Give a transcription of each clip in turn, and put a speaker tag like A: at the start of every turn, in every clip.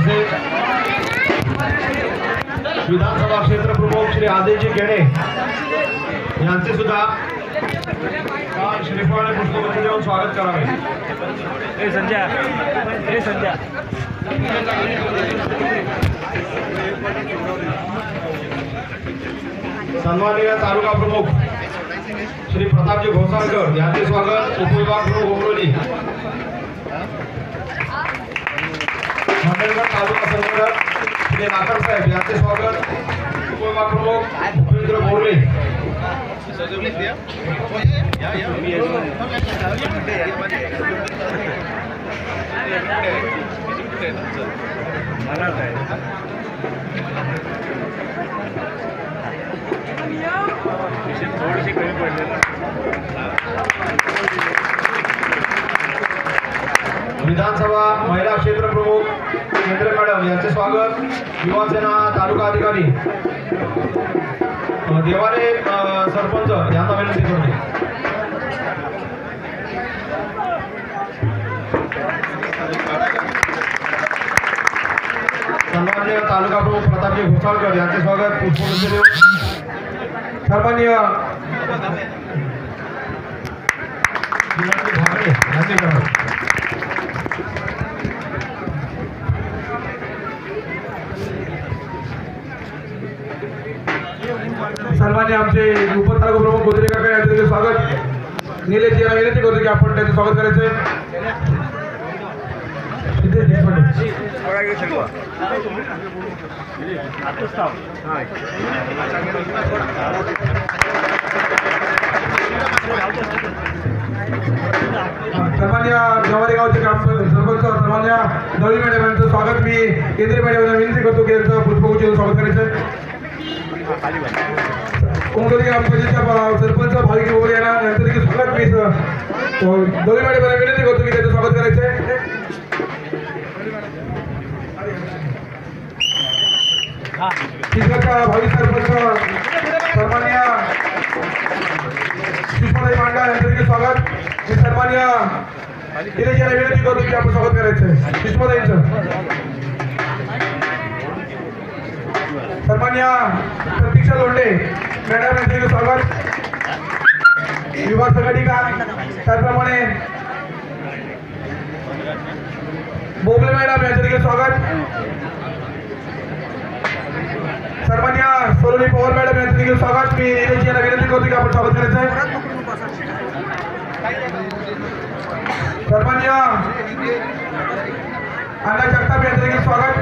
A: तसेच विधानसभा क्षेत्र प्रमुख श्री आदिजी केणे यांचे सुद्धा श्रीफळ पुष्पगुच्छ देऊन स्वागत करावे.
B: संजय हे संजय
A: सन्माननीय तालुका प्रमुख श्री प्रतापजी घोसाळकर यांचे स्वागत उपविभाग प्रमुख उमरोली मंडळगड तालुका सरकार श्री नाकर साहेब यांचे स्वागत. उपविभाग भूपेंद्र उपेंद्र बोर्ले.
B: थोडीशी कमी पडले
A: विधानसभा महिला क्षेत्र प्रमुख केंद्र मॅडम यांचे स्वागत. युवासेना तालुका अधिकारी. अ, देवारे सरपंच यांना विनंती करते. सन्मान्य तालुका प्रमुख प्रतापजी घोसाळकर यांचे स्वागत. पुष्पगुच्छ सन्मान्य श्रीमंत भागडे यांचे करावे
C: मान्य आमचे उपतालुका प्रमुख गोदरे काका यांचं देखील स्वागत. निलेश यांना विनंती करतो की आपण त्यांचं स्वागत करायचं सन्मान्य गावचे सरपंच सन्मान्य दळवी मॅडम यांचं स्वागत. मी केंद्रीय मॅडम विनंती करतो की यांचं पुष्पगुच्छ स्वागत करायचं आहे कोंकणी ग्रामपंचायतच्या प- सरपंच भाविक वगैरे यांना नंतर देखील स्वागत मी दोन्ही मॅडम मला विनंती करतो की त्याचं स्वागत करायचं आहे भाविक सरपंच? सन्मान्य सुषमाताई मांडा यांचं देखील स्वागत. मी सन्मान्य दिनेश यांना विनंती करतो की आपण स्वागत करायचं आहे सुषमाताईंचं सन्मान्य प्रतीक्षा लोंडे मॅडम यांचे स्वागत. विभाग संघटिका त्याचप्रमाणे बोबले मॅडम यांचे देखील स्वागत. सन्मान्य सोलोनी पवार मॅडम यांचे देखील स्वागत. मी निलेश यांना विनंती करतो की आपण स्वागत करायचं आहे. सन्मान्य अण्णा जगताप यांचं देखील स्वागत.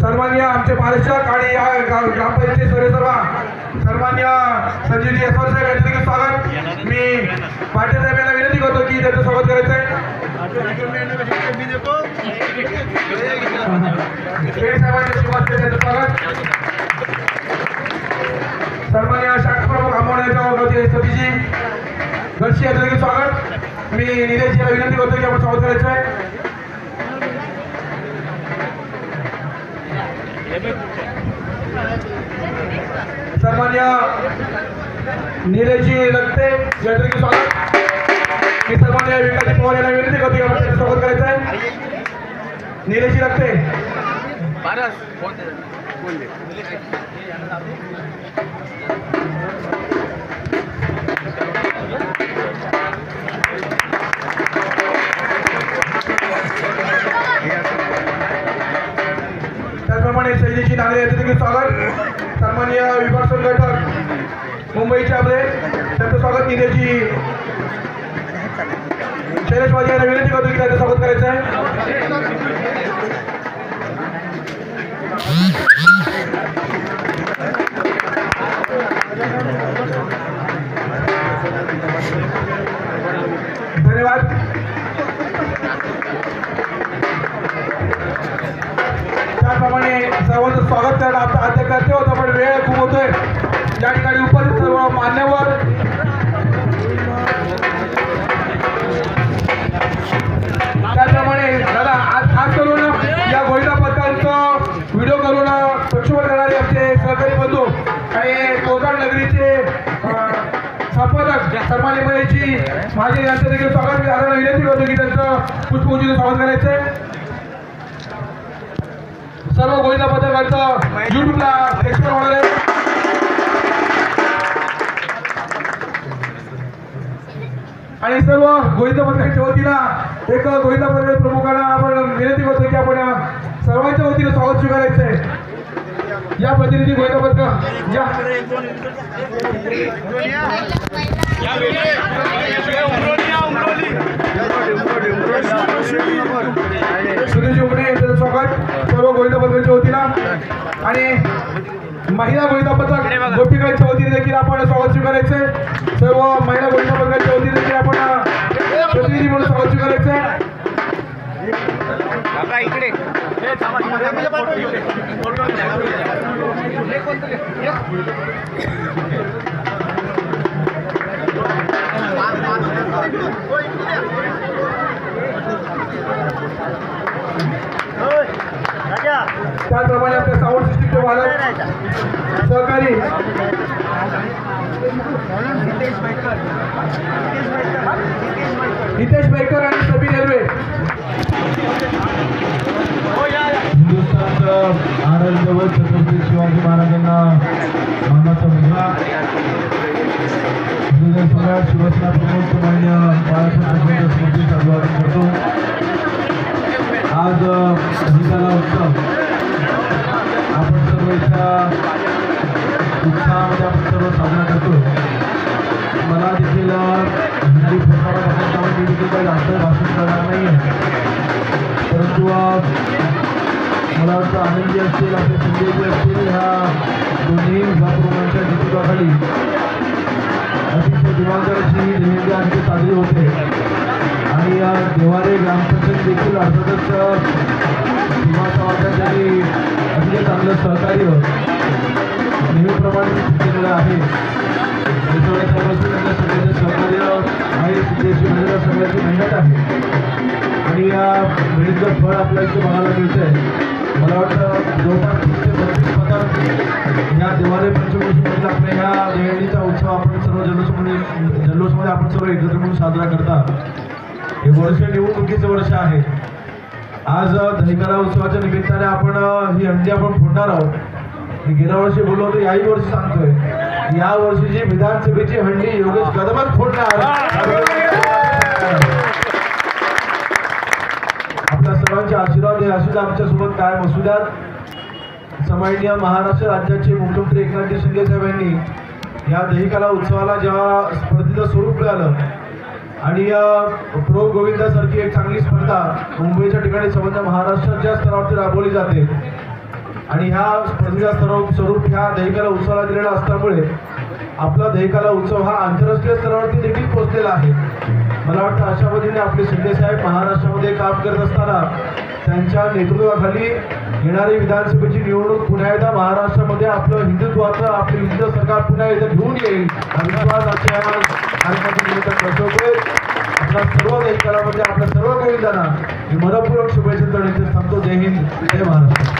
C: सन्मान्य आमचे महाराष्ट्र आणि या गा- ग्रामपंचायतीचे सर्व सन्मान्य संजीवजी यशवंत साहेब यांचं देखील स्वागत. मी पाटील साहेब यांना विनंती करतो की त्यांचं स्वागत करायचं आहे. साहेबांचे स्वागत. मी निलेश यांना विनंती करतो की आपण स्वागत करायचं आहे. सन्मान्य निलेशजी लगते. यांचं स्वागत. मी सन्मान्य विकासजी पवार यांना विनंती करतो की आपण त्यांचं स्वागत करायचं आहे. निलेशजी लगते. त्याचप्रमाणे शैलीची नागरे यांचं देखील स्वागत. सन्मान्य विभाग संघटक मुंबईचे आपले. त्यांचं स्वागत निधीची शैलेश माझी यांना विनंती करतो की त्यांचं स्वागत करायचं आहे. धन्यवाद. सर्वांचं स्वागत करणं आपलं आद्य करते होतं पण वेळ खूप होतोय. या ठिकाणी उपस्थित सर्व मान्यवर. त्याप्रमाणे दादा आज खास करून या गोविंदा पथकांचं व्हिडिओ करून प्रक्षेपण करणारे आमचे सहकारी बंधू आणि कोकण नगरीचे संपादक सन्मान्य महेशजी माझे यांचं देखील स्वागत. विनंती करतो की त्यांचं पुष्पगुच्छ स्वागत करायचं आहे सर्व गोविंदा पथकांचं युट्यूबला एक्सप्लोर होणार आहे. आणि सर्व गोविंदा पथकाच्या वतीनं एक गोविंदा पथक प्रमुखांना आपण विनंती करतो की आपण सर्वांच्या वतीनं स्वागत स्वीकारायचं आहे. या प्रतिनिधी गोविंदा पथक या. सुरेश उमरे यांचं स्वागत. गोविंद पथकाच्या वतीनं. आणि महिला गोविंद पथक गोपिकांच्या वतीने देखील आपण स्वागत स्वीकारायचे. सर्व महिला गोविंद पथकाच्या वतीने देखील आपण प्रतिनिधी म्हणून स्वागत स्वीकारायचे.
B: इकडे.
C: सहकारी. हितेश बैकर आणि सबी रेल्वे
A: हिंदुस्थानचं आराध्यवत छत्रपती शिवाजी महाराजांना मानाचा मुलगा. हृदय सम्राट शिवसेना प्रमुख मान्य बाळासाहेब ठाकरेंच्या स्मृतीचं अभिवादन करतो. वाटतं आनंदी असतील आपले संजयजी असतील ह्या दोन्ही विभागप्रमुखांच्या नेतृत्वाखाली. अतिशय दिवाकर अशी ही जयंती आणखी साजरी होते. आणि या देवारे ग्रामपंचायत देखील अर्थातच अ, भीमा अतिशय चांगलं सहकार्य नेहमीप्रमाणे केलेलं आहे. त्यांच्या सगळ्यांचं सहकार्य आहे त्याची मेहनत सगळ्याची मेहनत आहे. आणि या मेहनतचं फळ आपल्याला इथे बघायला मिळतंय. मला वाटतं जवळपास तीस ते बत्तीस पदार्थ या दिवाळी पंचकृषीमधील आपल्या ह्या देवळीचा उत्सव आपण सर्व जल्लोषमध्ये जल्लोषमध्ये आपण सर्व एकत्र म्हणून साजरा करता. हे वर्ष निवडणुकीचं वर्ष आहे. आज अ, उत्सवाच्या निमित्ताने आपण ही हंडी आपण फोडणार आहोत. मी गेल्या वर्षी बोललो होतो याही वर्षी सांगतोय. या वर्षीची विधानसभेची हंडी योगेश कदमच फोडणार. आशीर्वाद आमच्यासोबत कायम असू द्यात. समान्य महाराष्ट्र राज्याचे मुख्यमंत्री एकनाथजी शिंदे साहेबांनी या दहिकाला उत्सवाला जेव्हा स्पर्धेचं स्वरूप मिळालं आणि या प्रो गोविंदासारखी एक चांगली स्पर्धा मुंबईच्या ठिकाणी समजा महाराष्ट्राच्या स्तरावरती राबवली जाते. आणि ह्या स्पर्धेचा स्वरूप स्वरूप ह्या दहिकाला उत्सवाला दिलेला असल्यामुळे आपला दहिकाला उत्सव हा आंतरराष्ट्रीय स्तरावरती देखील पोहोचलेला आहे. मला वाटतं अशा पद्धतीने आपले शिंदे साहेब महाराष्ट्रामध्ये काम करत असताना त्यांच्या नेतृत्वाखाली येणारी विधानसभेची निवडणूक पुन्हा एकदा महाराष्ट्रामध्ये आपलं हिंदुत्वाचं आपलं हिंदू सरकार पुन्हा एकदा घेऊन येईल. हा विश्वास आजच्या कार्यक्रमाच्या दर्शवतोय आपल्या सर्व दहिकालामध्ये आपल्या सर्व गोविंदांना मी मनपूर्वक शुभेच्छा देण्याचे सांगतो जय हिंद. जय महाराष्ट्र.